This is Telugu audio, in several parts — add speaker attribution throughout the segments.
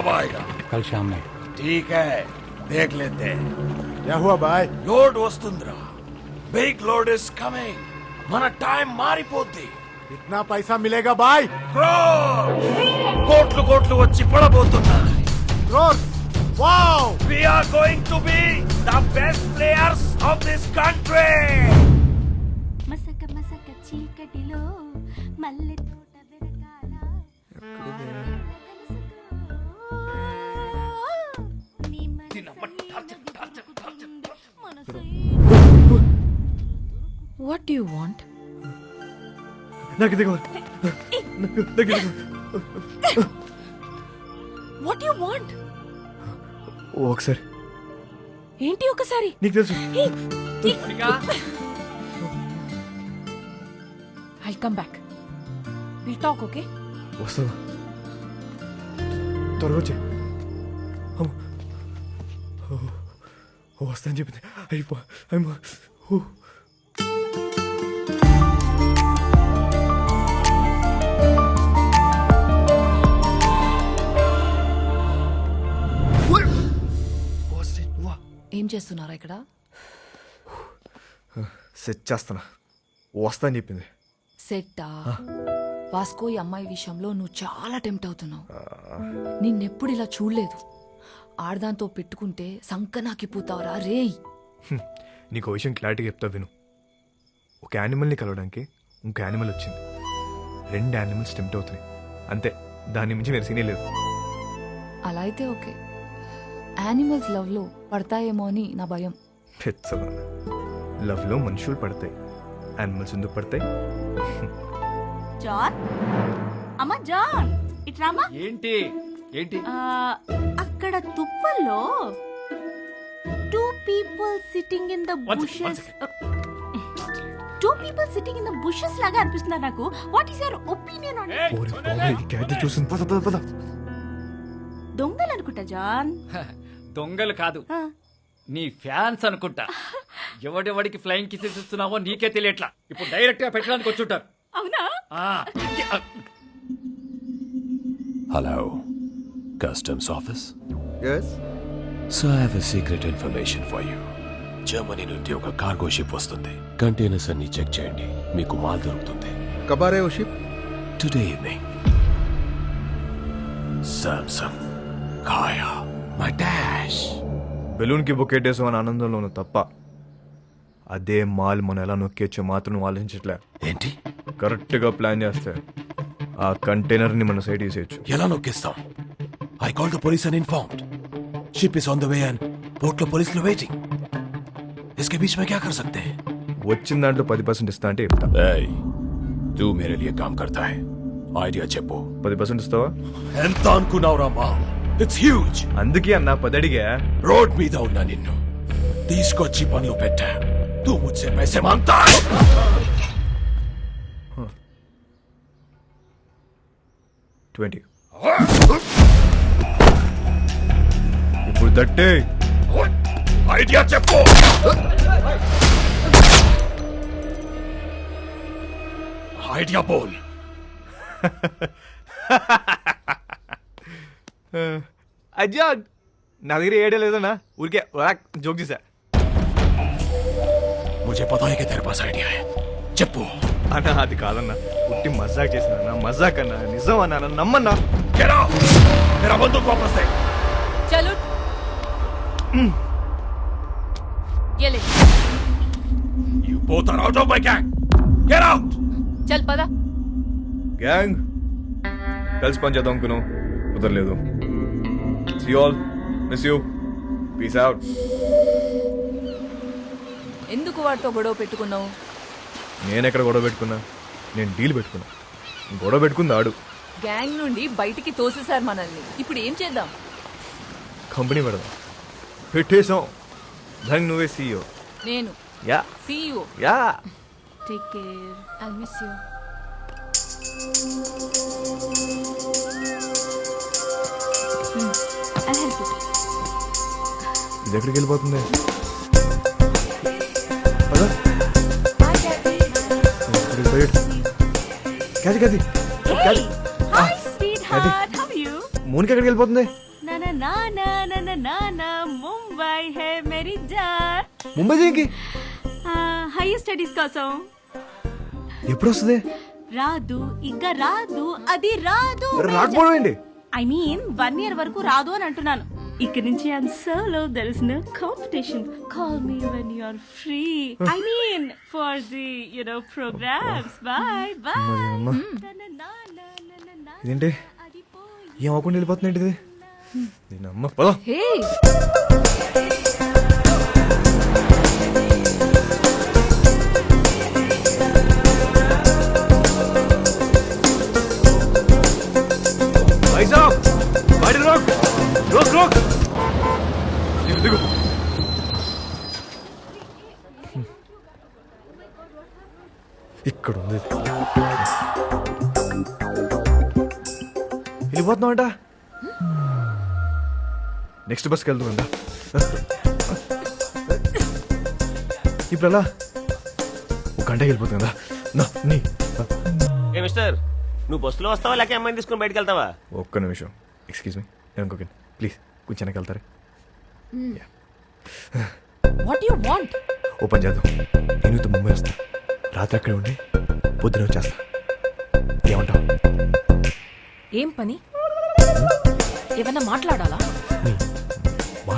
Speaker 1: कब आएगा
Speaker 2: कल शाम में
Speaker 1: ठीक है देख लेते हैं
Speaker 3: क्या हुआ भाई
Speaker 1: లోడ్ వస్తుందిరా బిగ్ లోడ్ ఇస్ కమింగ్ మన టైం మారిపోద్ది
Speaker 3: कितना पैसा मिलेगा भाई
Speaker 1: Crore! కోట్లు కోట్లు వచ్చి పడబోతున్నాయి
Speaker 3: crore wow
Speaker 1: we are going to be the best players of this country
Speaker 4: మసక మసక చీకటిలో మల్లె తోట వెరకాల
Speaker 5: వాట్ యు వాంట్
Speaker 6: నాకు ఇది కావాలి. నాకు ఇది.
Speaker 5: వాట్ యు వాంట్
Speaker 6: ఒకసారి.
Speaker 5: ఏంటి ఒకసారి?
Speaker 6: నీకు తెలుసు.
Speaker 5: I come back will talk okay
Speaker 6: వస్తావా త్వరగా వచ్చే. వస్తా అని చెప్పింది అయిపో అయిపో?
Speaker 5: ఏం చేస్తున్నారా ఇక్కడ?
Speaker 6: సెట్ చేస్తానా వస్తా అని చెప్పింది.
Speaker 5: సెట్టా? వాస్కో ఈ అమ్మాయి విషయంలో నువ్వు చాలా టెంప్ట్ అవుతున్నావు. నిన్నెప్పుడు ఇలా చూడలేదు. ఆడదాంతో పెట్టుకుంటే సంకనాకిపోతావురా? రేయ్!
Speaker 6: హ్మ్. నీకు విషయం క్లారిటీగా చెప్తా విను. ఒక యానిమల్ని కలవడానికి ఇంకో యానిమల్ వచ్చింది. రెండు యానిమల్స్ టెంప్ట్ అవుతున్నాయి. అంతే. దాని మించి వేరే సీనే లేదు.
Speaker 5: అలా అయితే ఓకే. యానిమల్స్ లవ్లో పడతాయేమో అని నా భయం.
Speaker 6: పెచ్చదా లవ్లో మనుషులు పడతాయి. యానిమల్స్ ఎందుకు పడతాయి?
Speaker 4: జాన్? అమ్మా జాన్! ఇట్రామా
Speaker 2: ఏంటి? ఏంటి?
Speaker 4: ఆ, అక్కడ తుప్పల్లో two people
Speaker 2: sitting in the
Speaker 4: bushes two people sitting in the bushes లాగా అనిపిస్తున్నారు నాకు. What is your opinion on
Speaker 6: ఓరి బాబోయ్, ఈ క్యాట్ చూసింది. పద పద పద.
Speaker 4: దొంగలు అనుకుంటా జాన్.
Speaker 2: దొంగలు కాదు. నీ ఫ్యాన్స్ అనుకుంటా. ఎవడెవడికి ఫ్లైయింగ్ కిసెస్ ఇస్తున్నావో నీకే తెలియట్లా. ఇప్పుడు డైరెక్ట్గా పెట్టడానికి వచ్చుంటారు
Speaker 4: అవునా?
Speaker 2: ఆ,
Speaker 7: customs office
Speaker 3: yes
Speaker 7: so I have secret information for you Germany నుండి ఒక కార్గో షిప్ వస్తుంది. కంటైనర్స్ అన్ని చెక్ చేయండి. మీకు మాల్ దొరుకుతుంది.
Speaker 3: కబారే ఓ షిప్
Speaker 7: టుడే ఈవినింగ్ సామ్సంగ్ కాయా మై డాష్
Speaker 6: బెలూన్కి బొక్కేటేసం అని ఆనందంలోను తప్ప అదే మాల్ మనం ఎలా నొక్కేచ్చో మాత్రం ఆలోచించట్లే.
Speaker 7: ఏంటి?
Speaker 6: కరెక్ట్గా ప్లాన్ చేస్తే ఆ కంటైనర్ని మన సైడ్ తీసేయచ్చు
Speaker 7: ఎలా నొక్కేస్తాం? I call the police and informed ship is on the way and port లో పోలీసులు వెయిటింగ్ इसके बीच में क्या कर सकते हैं
Speaker 6: వచ్చిన దాంట్లో పది పర్సెంట్ ఇస్తా అంటే చెప్తా
Speaker 7: Hey, तू मेरे लिए काम करता है ఐడియా చెప్పు
Speaker 6: పది పర్సెంట్ ఇస్తావా
Speaker 7: ఎంత అనుకున్నావురా మా ఇట్స్ హ్యూజ్
Speaker 6: అందుకే అన్న పది అడిగా
Speaker 7: రోడ్ మీద ఉన్న నిన్ను తీసుకొచ్చి పనులు పెట్టా తూ ముచ్చే పైసే మాంతా
Speaker 6: ట్వంటీ ఇప్పుడు దట్టే
Speaker 7: ఐడియా చెప్పు ఐడియా బోల్
Speaker 6: అజ్జా నా దగ్గర ఏడే లేదన్నా ఊరికే జోక్ చేశా
Speaker 7: मुझे पता है कि तेरे पास आइडिया है చెప్పు
Speaker 6: అన్న అది కాదన్నా పుట్టి మజాక్ చేసిన మజాక్ అన్నా నిజం అన్నా నన్ను నమ్మన్నా
Speaker 7: Get out! मेरा बंदूक वापस दे
Speaker 5: చలో ये ले
Speaker 7: You both are out of my gang! Get out!
Speaker 5: చల్ పదా
Speaker 6: గ్యాంగ్ కలిసి పని చేద్దాం అనుకున్నాం కుదరలేదు see all miss you peace out
Speaker 5: ఎందుకు వాడితో గొడవ పెట్టుకున్నావు
Speaker 6: నేను ఎక్కడ గొడవ పెట్టుకున్నా నేను డీల్ పెట్టుకున్నా గొడవ పెట్టుకుంది ఆడు
Speaker 5: గ్యాంగ్ నుండి బయటికి తోసేశారు మనల్ని ఇప్పుడు ఏం చేద్దాం
Speaker 6: కంపెనీ పెడదాం పెట్టేసాం దానికి నువ్వే సీఈఓ
Speaker 5: నేను.
Speaker 6: Yeah.
Speaker 5: CEO
Speaker 6: yeah.
Speaker 4: Take care
Speaker 5: I miss you
Speaker 4: I help you
Speaker 6: ఇది ఎక్కడికి వెళ్ళిపోతుంది? పద. ఇక్కడ బయట. క్యాది క్యాది క్యాది.
Speaker 4: Hi sweet heart how you
Speaker 6: మూనికి ఎక్కడికి వెళ్ళిపోతుంది? ముంబై దేనికి
Speaker 4: హైయర్ స్టడీస్ కోసం
Speaker 6: ఎప్పుడు వస్తుంది?
Speaker 4: రాదు ఇంకా రాదు అది రాదు
Speaker 6: రాకపోవడం ఏంటి
Speaker 4: ఐ మీన్ వన్ ఇయర్ వరకు రాదు అని అంటున్నాను. ఇక్కడ నుంచి I'm solo there is no competition call me when you are free I mean for the you know programs bye bye
Speaker 6: అమ్మ. ఇదేంటి? ఏం అవ్వకుండా వెళ్ళిపోతుంది ఏంటిది? దీని అమ్మ పదో. వైజాగ్ బయట ఇక్కడ ఉంది వెళ్ళిపోతున్నామంట నెక్స్ట్ బస్కి వెళ్తున్నాం ఇప్పుడు ఎలా ఒక గంటకి వెళ్ళిపోతుందా నా నీ.
Speaker 8: ఏ మిస్టర్ నువ్వు బస్సులో వస్తావా లేక అమ్మాయిని తీసుకుని బయటకు వెళ్తావా?
Speaker 6: ఒక్క నిమిషం. ఎక్స్క్యూజ్ మీ నేను ఇంకొక ప్లీజ్ కొంచెం వెనక్కి వెళ్తారా.
Speaker 5: వాట్ యు వాంట్
Speaker 6: ఓపెన్ చేద్దాం. నేను మీతో ముంబై వస్తా. రాత్రి అక్కడే ఉండి పొద్దున వచ్చేస్తా. ఏమంటావు?
Speaker 5: ఏం పని? ఏమన్నా మాట్లాడాలా?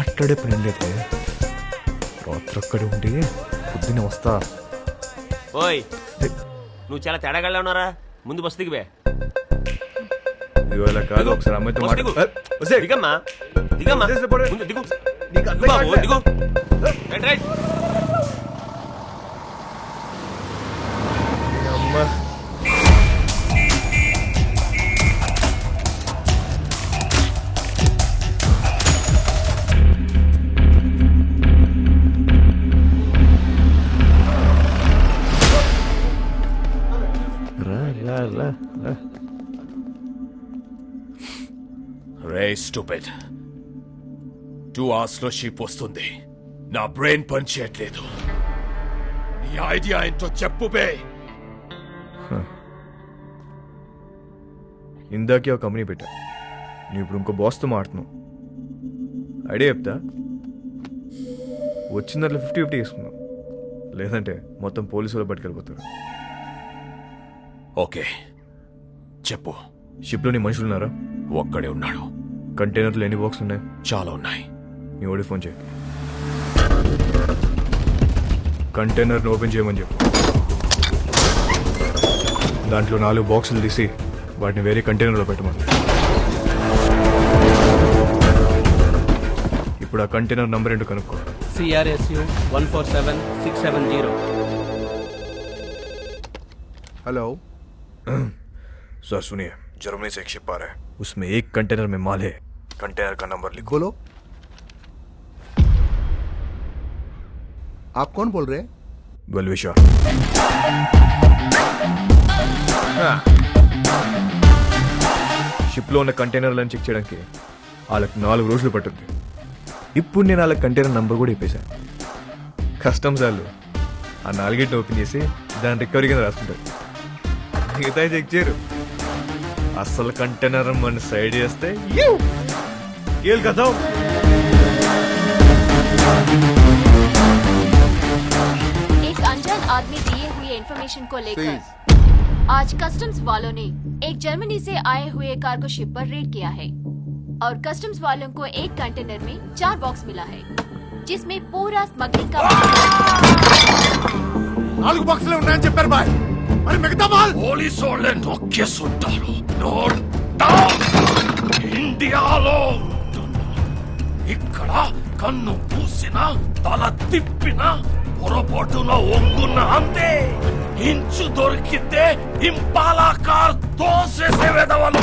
Speaker 6: మాట్లాడే పని లేదే. రాత్రి అక్కడే ఉండి పొద్దున్న వస్తా.
Speaker 8: ఓయ్ నువ్వు చాలా తేడాగా ఉన్నారా? ముందు బస్సు దిగివే
Speaker 6: ఇవాళ కాదు ఒకసారి అమ్మాయితో
Speaker 8: బస్సు దిగు.
Speaker 6: మాట్లా- ఏ, వస్తే.
Speaker 8: దిగమ్మా. దిగమ్మా. దిగు. దిగు. Right
Speaker 6: right.
Speaker 1: రే స్టూపిడ్ టూ అవర్స్లో షీప్ వస్తుంది. నా బ్రెయిన్ పని చేయట్లేదు నీ ఐడియా ఏంటో చెప్పు బే.
Speaker 6: ఇందాకే ఒక కంపెనీ పెట్టా. నువ్వు ఇప్పుడు ఇంకో బాస్తో మాడుతున్నావు ఐడియా చెప్తా? వచ్చిన దాంట్లో ఫిఫ్టీ ఫిఫ్టీ వేసుకున్నావు లేదంటే మొత్తం పోలీసులు పట్టుకెళ్ళిపోతారు.
Speaker 1: ఓకే. చెప్పు.
Speaker 6: షిప్లో నీ మనుషులు ఉన్నారా
Speaker 1: ఒక్కడే ఉన్నాడు.
Speaker 6: కంటైనర్లు ఎన్ని బాక్స్ ఉన్నాయి.
Speaker 1: చాలా ఉన్నాయి.
Speaker 6: నీ ఓడి ఫోన్ చేయి. కంటైనర్ని ఓపెన్ చేయమని చెప్పు. దాంట్లో నాలుగు బాక్సులు తీసి వాటిని వేరే కంటైనర్లో పెట్టమని. ఇప్పుడు ఆ కంటైనర్ నంబర్ ఏంటో కనుక్కో.
Speaker 9: CRSU one
Speaker 3: four
Speaker 6: seven six seven zero hello sir సునియా. Germany से एक शिप आ रहा है उसमें एक कंटेनर में माल है कंटेनर का नंबर लिखो
Speaker 3: बोलो आप कौन बोल रहे हैं
Speaker 6: వెల్విషా షిప్లో ఉన్న కంటైనర్లను చెక్ చేయడానికి వాళ్ళకి నాలుగు రోజులు పట్టుద్ది ఇప్పుడు నేను వాళ్ళ కంటైనర్ నంబర్ కూడా ఇప్పేశాను కస్టమ్స్ వాళ్ళు ఆ నాలుగింటిని ఓపెన్ చేసి దాని రికవరీ కింద రాసుకుంటారు మిగతా చెక్ చేయరు అసలు కంటైనర్ మన సైడ్ చేస్తే ఏలు కదా
Speaker 10: एक अनजान आदमी दिए हुए इंफॉर्मेशन को लेकर आज कस्टम्स वालों ने एक जर्मनी से आए हुए कार्गो शिप पर रेड किया है और कस्टम्स वालों को एक कंटेनर में चार बॉक्स मिला है जिसमें पूरा स्मगलिंग का
Speaker 3: నాలుగు బాక్సులు ఉన్నాయని చెప్పారు బాయ్ మరి మిగతా మాల్
Speaker 1: పోలీసు వాళ్ళే నొక్కేస్తుంటారు నోట్ డౌన్ ఇండియాలో ఇక్కడ కన్ను పూసిన తల తిప్పిన పొరపాటున ఒంగున్న అంతే. ఇంచు దొరికితే ఇంపాలా కార్ తోసేసే వెదవలున్నారు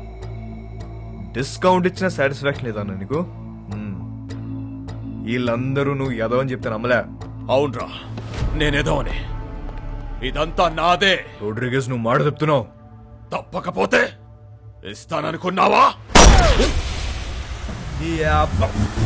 Speaker 6: డిస్కౌంట్ ఇచ్చిన సాటిస్ఫాక్షన్ లేదా అన్న నీకు? మ్మ్. వీళ్ళందరూ నువ్వు యదవ అని చెప్తే నమ్మలే.
Speaker 1: అవునరా. నేనేదో అని ఇదంతా నాదే.
Speaker 6: రోడ్రిగేస్ నువ్వు మాట చెప్తున్నావు.
Speaker 1: తప్పకపోతే ఇస్తాననుకున్నావా?
Speaker 6: ఈ అబ్బ-